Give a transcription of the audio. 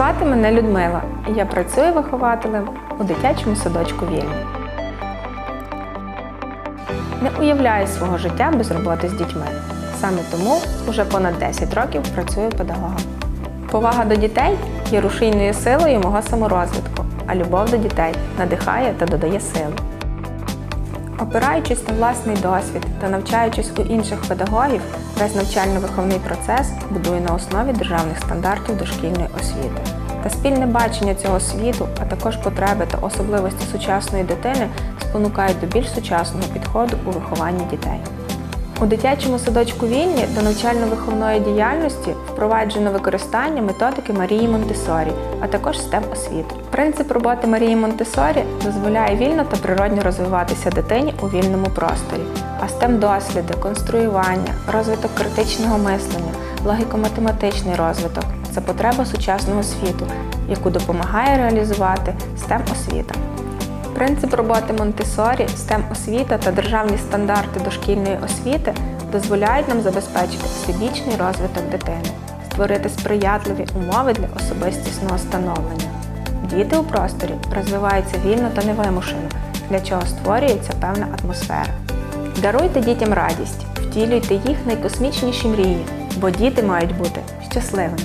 Звати мене Людмила. Я працюю вихователем у дитячому садочку Вільні. Не уявляю свого життя без роботи з дітьми. Саме тому уже понад 10 років працюю педагогом. Повага до дітей є рушійною силою мого саморозвитку, а любов до дітей надихає та додає сили. Опираючись на власний досвід та навчаючись у інших педагогів, весь навчально-виховний процес будує на основі державних стандартів дошкільної освіти. Та спільне бачення цього світу, а також потреби та особливості сучасної дитини спонукають до більш сучасного підходу у вихованні дітей. У дитячому садочку Вільні до навчально-виховної діяльності впроваджено використання методики Марії Монтесорі, а також STEM освіту. Принцип роботи Марії Монтесорі дозволяє вільно та природньо розвиватися дитині у вільному просторі, а STEM досліди, конструювання, розвиток критичного мислення, логіко-математичний розвиток це потреба сучасного світу, яку допомагає реалізувати STEM освіта. Принцип роботи Монтесорі, STEM освіта та державні стандарти дошкільної освіти дозволяють нам забезпечити всебічний розвиток дитини, створити сприятливі умови для особистісного становлення. Діти у просторі розвиваються вільно та невимушено, для чого створюється певна атмосфера. Даруйте дітям радість, втілюйте їх найкосмічніші мрії, бо діти мають бути щасливими.